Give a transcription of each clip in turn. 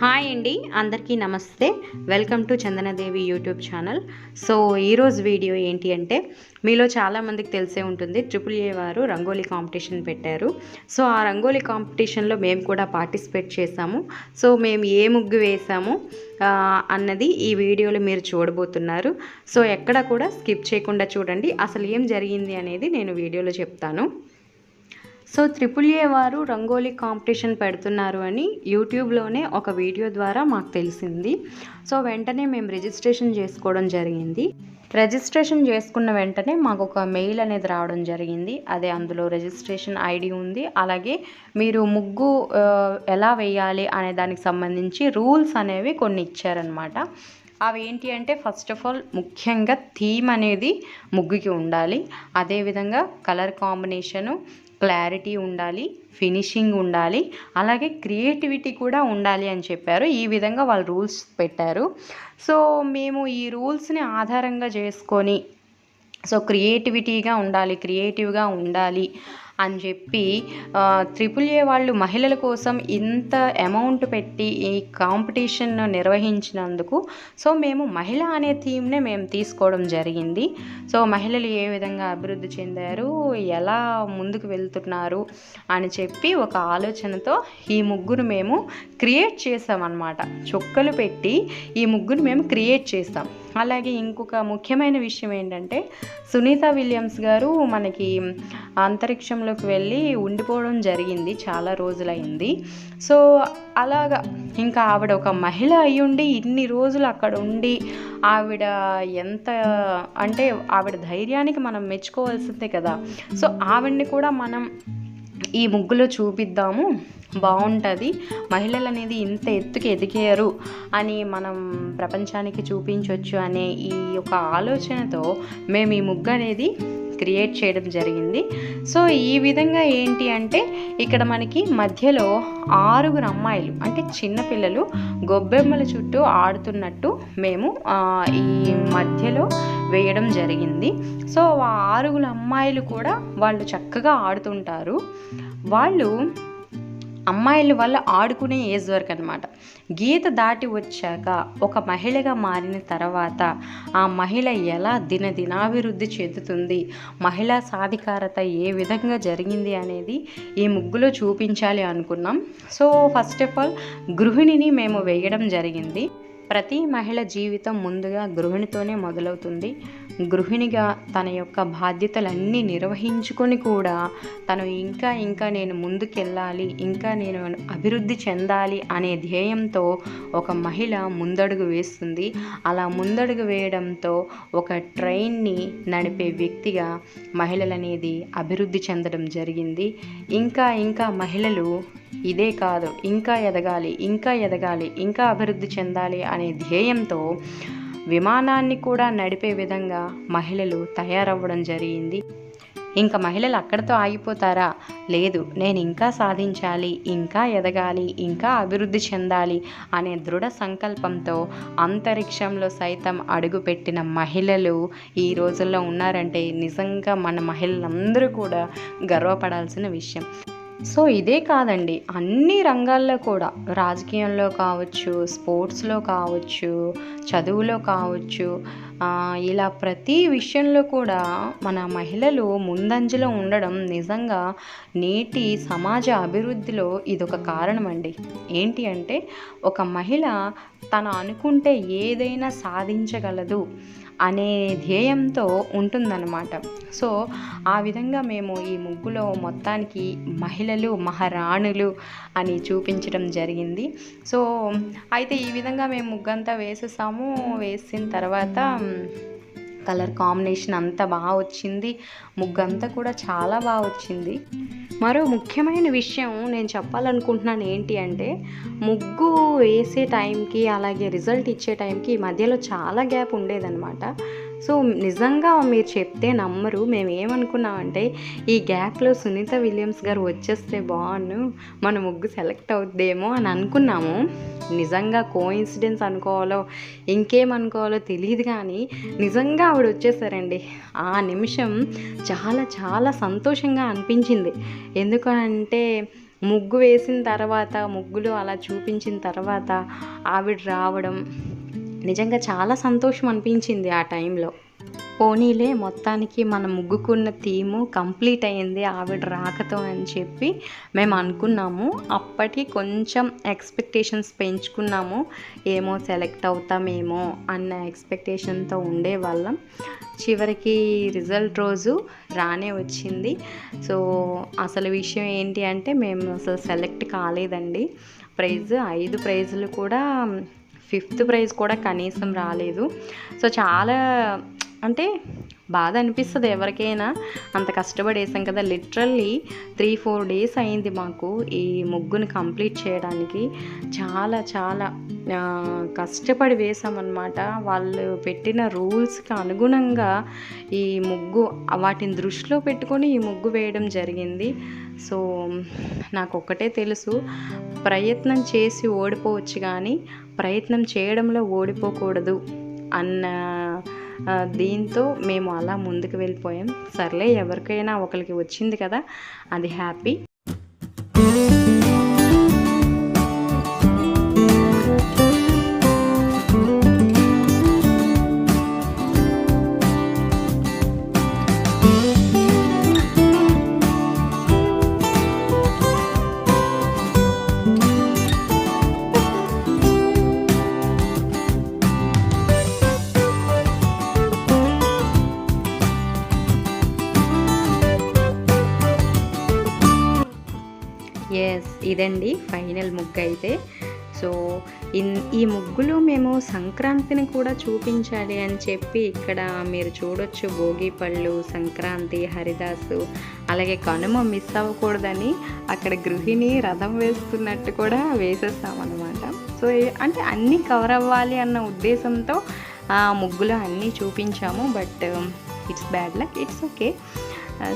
Hi అండి అందరికీ నమస్తే. Welcome to Chandanadevi YouTube channel. So ఈరోజు వీడియో ఏంటి అంటే మీలో చాలామందికి తెలిసే ఉంటుంది ట్రిపుల్ ఏ వారు రంగోలీ కాంపిటీషన్ పెట్టారు. సో ఆ రంగోలీ కాంపిటీషన్లో మేము కూడా పార్టిసిపేట్ చేసాము సో మేము ఏ ముగ్గు వేసాము అన్నది ఈ వీడియోలో మీరు చూడబోతున్నారు. సో ఎక్కడ కూడా స్కిప్ చేయకుండా చూడండి. అసలు ఏం జరిగింది అనేది నేను వీడియోలో చెప్తాను. సో త్రిపుల్ ఏ వారు రంగోలీ కాంపిటీషన్ పెడుతున్నారు అని యూట్యూబ్లోనే ఒక వీడియో ద్వారా మాకు తెలిసింది. సో వెంటనే మేము రిజిస్ట్రేషన్ చేసుకోవడం జరిగింది. రిజిస్ట్రేషన్ చేసుకున్న వెంటనే మాకు ఒక మెయిల్ అనేది రావడం జరిగింది. అదే అందులో రిజిస్ట్రేషన్ ఐడి ఉంది. అలాగే మీరు ముగ్గు ఎలా వేయాలి అనే దానికి సంబంధించి రూల్స్ అనేవి కొన్ని ఇచ్చారనమాట అవి ఏంటి అంటే ఫస్ట్ ఆఫ్ ఆల్ ముఖ్యంగా థీమ్ అనేది ముగ్గుకి ఉండాలి. అదేవిధంగా కలర్ కాంబినేషను క్లారిటీ ఉండాలి ఫినిషింగ్ ఉండాలి అలాగే క్రియేటివిటీ కూడా ఉండాలి అని చెప్పారు. ఈ విధంగా వాళ్ళు రూల్స్ పెట్టారు. సో మేము ఈ రూల్స్ని ఆధారంగా చేసుకొని సో క్రియేటివిటీగా ఉండాలి క్రియేటివ్గా ఉండాలి అని చెప్పి త్రిపుల్ ఏ వాళ్ళు మహిళల కోసం ఇంత అమౌంట్ పెట్టి ఈ కాంపిటీషన్ నిర్వహించినందుకు సో మేము మహిళ అనే థీమ్నే మేము తీసుకోవడం జరిగింది. సో మహిళలు ఏ విధంగా అభివృద్ధి చెందారు ఎలా ముందుకు వెళ్తున్నారు అని చెప్పి ఒక ఆలోచనతో ఈ ముగ్గురు మేము క్రియేట్ చేసామన్నమాట చుక్కలు పెట్టి ఈ ముగ్గురు మేము క్రియేట్ చేస్తాం. అలాగే ఇంకొక ముఖ్యమైన విషయం ఏంటంటే సునీత విలియమ్స్ గారు మనకి అంతరిక్షంలోకి వెళ్ళి ఉండిపోవడం జరిగింది చాలా రోజులైంది. సో అలాగా ఇంకా ఆవిడ ఒక మహిళ అయ్యుండి ఇన్ని రోజులు అక్కడ ఉండి ఆవిడ ఎంత అంటే ఆవిడ ధైర్యానికి మనం మెచ్చుకోవాల్సిందే కదా. సో ఆవిడ్ని కూడా మనం ఈ ముగ్గులో చూపిద్దాము. బాగుంటుంది. మహిళలు అనేది ఇంత ఎత్తుకు ఎదిగారు అని మనం ప్రపంచానికి చూపించవచ్చు అనే ఈ యొక్క ఆలోచనతో మేము ఈ ముగ్గు అనేది క్రియేట్ చేయడం జరిగింది. సో ఈ విధంగా ఏంటి అంటే ఇక్కడ మనకి మధ్యలో ఆరుగురు అమ్మాయిలు అంటే చిన్నపిల్లలు గొబ్బెమ్మల చుట్టూ ఆడుతున్నట్టు మేము ఈ మధ్యలో వేయడం జరిగింది. సో ఆ ఆరుగురు అమ్మాయిలు కూడా వాళ్ళు చక్కగా ఆడుతుంటారు. వాళ్ళు అమ్మాయిల వల్ల ఆడుకునే ఏజ్ వరకు అనమాట గీత దాటి వచ్చాక ఒక మహిళగా మారిన తర్వాత ఆ మహిళ ఎలా దినదినాభివృద్ధి చెందుతుంది మహిళా సాధికారత ఏ విధంగా జరిగింది అనేది ఈ ముగ్గులో చూపించాలి అనుకున్నాం. సో ఫస్ట్ ఆఫ్ ఆల్ గృహిణిని మేము వేయడం జరిగింది. ప్రతి మహిళ జీవితం ముందుగా గృహిణితోనే మొదలవుతుంది. గృహిణిగా తన యొక్క బాధ్యతలన్నీ నిర్వహించుకొని కూడా తను ఇంకా ఇంకా నేను ముందుకెళ్ళాలి ఇంకా నేను అభివృద్ధి చెందాలి అనే ధ్యేయంతో ఒక మహిళ ముందడుగు వేస్తుంది. అలా ముందడుగు వేయడంతో ఒక ట్రైన్ని నడిపే వ్యక్తిగా మహిళలు అనేది అభివృద్ధి చెందడం జరిగింది. ఇంకా ఇంకా మహిళలు ఇదే కాదు ఇంకా ఎదగాలి ఇంకా ఎదగాలి ఇంకా అభివృద్ధి చెందాలి అనే ధ్యేయంతో విమానాన్ని కూడా నడిపే విధంగా మహిళలు తయారవ్వడం జరిగింది. ఇంకా మహిళలు అక్కడితో ఆగిపోతారా? లేదు నేను ఇంకా సాధించాలి ఇంకా ఎదగాలి ఇంకా అభివృద్ధి చెందాలి అనే దృఢ సంకల్పంతో అంతరిక్షంలో సైతం అడుగుపెట్టిన మహిళలు ఈ రోజుల్లో ఉన్నారంటే నిజంగా మన మహిళలందరూ కూడా గర్వపడాల్సిన విషయం. సో ఇదే కాదండి అన్ని రంగాల్లో కూడా రాజకీయంలో కావచ్చు స్పోర్ట్స్లో కావచ్చు చదువులో కావచ్చు ఇలా ప్రతి విషయంలో కూడా మన మహిళలు ముందంజలో ఉండడం నిజంగా నేటి సమాజ అభివృద్ధిలో ఇదొక కారణం అండి ఏంటి అంటే ఒక మహిళ తను అనుకుంటే ఏదైనా సాధించగలదు అనే ధ్యేయంతో ఉంటుందన్నమాట. సో ఆ విధంగా మేము ఈ ముగ్గులో మొత్తానికి మహిళలు మహారాణులు అని చూపించడం జరిగింది. సో అయితే ఈ విధంగా మేము ముగ్గంతా వేసేసాము. వేసిన తర్వాత కలర్ కాంబినేషన్ అంతా బాగా వచ్చింది. ముగ్గంతా కూడా చాలా బాగా వచ్చింది. మరో ముఖ్యమైన విషయం నేను చెప్పాలనుకుంటున్నాను ఏంటి అంటే ముగ్గు వేసే టైంకి అలాగే రిజల్ట్ ఇచ్చే టైంకి మధ్యలో చాలా గ్యాప్ ఉండేదన్నమాట. సో నిజంగా మీరు చెప్తే నమ్మరు. మేము ఏమనుకున్నామంటే ఈ గ్యాప్లో సునీత విలియమ్స్ గారు వచ్చేస్తే బాగున్ను మన ముగ్గు సెలెక్ట్ అవుద్దేమో అని అనుకున్నాము. నిజంగా కోఇన్సిడెన్స్ అనుకోవాలో ఇంకేమనుకోవాలో తెలియదు కానీ నిజంగా ఆవిడ వచ్చేసారండి. ఆ నిమిషం చాలా చాలా సంతోషంగా అనిపించింది. ఎందుకంటే ముగ్గు వేసిన తర్వాత ముగ్గులు అలా చూపించిన తర్వాత ఆవిడ రావడం నిజంగా చాలా సంతోషం అనిపించింది ఆ టైంలో. పోనీలే మొత్తానికి మనం ముగ్గుకున్న థీము కంప్లీట్ అయింది ఆవిడ రాకతో అని చెప్పి మేము అనుకున్నాము. అప్పటికి కొంచెం ఎక్స్పెక్టేషన్స్ పెంచుకున్నాము. ఏమో సెలెక్ట్ అవుతామేమో అన్న ఎక్స్పెక్టేషన్తో ఉండేవాళ్ళం చివరికి రిజల్ట్ రోజు రానే వచ్చింది. సో అసలు విషయం ఏంటి అంటే మేము అసలు సెలెక్ట్ కాలేదండి. ప్రైజ్ ఐదు ప్రైజులు కూడా ఫిఫ్త్ ప్రైజ్ కూడా కనీసం రాలేదు. సో చాలా అంటే బాధ అనిపిస్తుంది ఎవరికైనా. అంత కష్టపడి వేసాం కదా. లిటరల్లీ త్రీ ఫోర్ డేస్ అయింది మాకు ఈ ముగ్గుని కంప్లీట్ చేయడానికి. చాలా చాలా కష్టపడి వేసామన్నమాట. వాళ్ళు పెట్టిన రూల్స్కి అనుగుణంగా ఈ ముగ్గు వాటిని దృష్టిలో పెట్టుకొని ఈ ముగ్గు వేయడం జరిగింది. సో నాకు ఒక్కటే తెలుసు. ప్రయత్నం చేసి ఓడిపోవచ్చు కానీ ప్రయత్నం చేయడంలో ఓడిపోకూడదు అన్న దీంతో మేము అలా ముందుకు వెళ్ళిపోయాం. సర్లే ఎవరికైనా ఒకరికి వచ్చింది కదా అది హ్యాపీ. ఎస్ ఇదండి ఫైనల్ ముగ్గు అయితే సో ఇన్ ఈ ముగ్గులు మేము సంక్రాంతిని కూడా చూపించాలి అని చెప్పి ఇక్కడ మీరు చూడొచ్చు భోగి పళ్ళు సంక్రాంతి హరిదాసు అలాగే కనుమ మిస్ అవ్వకూడదని అక్కడ గృహిణి రథం వేస్తున్నట్టు కూడా వేసేస్తామన్నమాట. సో అంటే అన్నీ కవర్ అవ్వాలి అన్న ఉద్దేశంతో ఆ ముగ్గులు అన్నీ చూపించాము but it's bad luck it's okay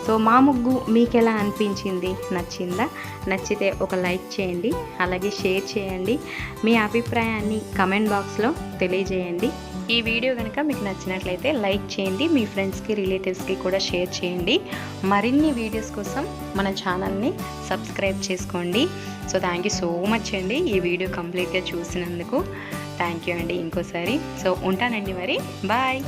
so మా ముగ్గు మీకు ఎలా అనిపించింది? నచ్చిందా? నచ్చితే ఒక లైక్ చేయండి అలాగే షేర్ చేయండి. మీ అభిప్రాయాన్ని కమెంట్ బాక్స్లో తెలియజేయండి. ఈ వీడియో కనుక మీకు నచ్చినట్లయితే లైక్ చేయండి మీ ఫ్రెండ్స్కి రిలేటివ్స్కి కూడా షేర్ చేయండి. మరిన్ని వీడియోస్ కోసం మన ఛానల్ని సబ్స్క్రైబ్ చేసుకోండి. So thank you so much అండి ఈ వీడియో కంప్లీట్గా చూసినందుకు. థ్యాంక్ యూ అండి ఇంకోసారి. సో ఉంటానండి మరి. బాయ్.